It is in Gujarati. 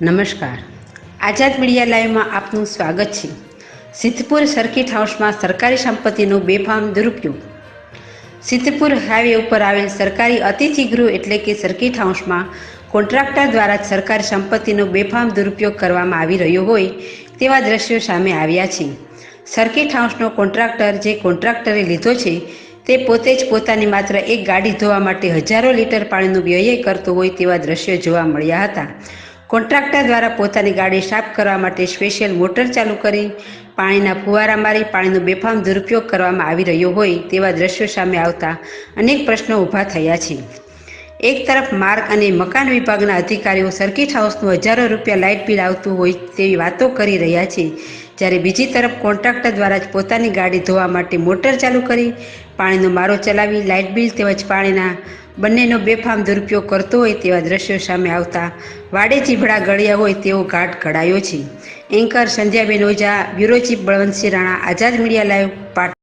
નમસ્કાર. આઝાદ મીડિયા લાઈવમાં આપનું સ્વાગત છે. સિદ્ધપુર સર્કિટ હાઉસમાં સરકારી સંપત્તિનો બેફામ દુરુપયોગ. સિદ્ધપુર હાઈવે ઉપર આવેલ સરકારી અતિથિગૃહ એટલે કે સર્કિટ હાઉસમાં કોન્ટ્રાક્ટર દ્વારા સરકારી સંપત્તિનો બેફામ દુરુપયોગ કરવામાં આવી રહ્યો હોય તેવા દ્રશ્યો સામે આવ્યા છે. સર્કિટ હાઉસનો કોન્ટ્રાક્ટર જે કોન્ટ્રાક્ટરે લીધો છે તે પોતે જ પોતાની માત્ર એક ગાડી ધોવા માટે હજારો લીટર પાણીનો વ્યય કરતો હોય તેવા દ્રશ્યો જોવા મળ્યા હતા. કોન્ટ્રાક્ટર દ્વારા પોતાની ગાડી સાફ કરવા માટે સ્પેશિયલ મોટર ચાલુ કરી, પાણીના ફુવારા મારી, પાણીનો બેફામ દુરુપયોગ કરવામાં આવી રહ્યો હોય તેવા દ્રશ્યો સામે આવતા અનેક પ્રશ્નો ઊભા થયા છે. એક તરફ માર્ગ અને મકાન વિભાગના અધિકારીઓ સર્કિટ હાઉસનું હજારો રૂપિયા લાઇટ બિલ આવતું હોય તેવી વાતો કરી રહ્યા છે, જ્યારે બીજી તરફ કોન્ટ્રાક્ટર દ્વારા જ પોતાની ગાડી ધોવા માટે મોટર ચાલુ કરી, પાણીનો મારો ચલાવી, લાઇટ બિલ તેમજ પાણીના બંનેનો બેફામ દુરુપયોગ કરતો હોય તેવા દ્રશ્યો સામે આવતા વાડે ચીભડા ગળ્યા હોય તેવો ઘાટ ઘડાયો છે. Anchor Sandhyaben Oza bureau chief Balwantsinh Rana, Azad media live પાટ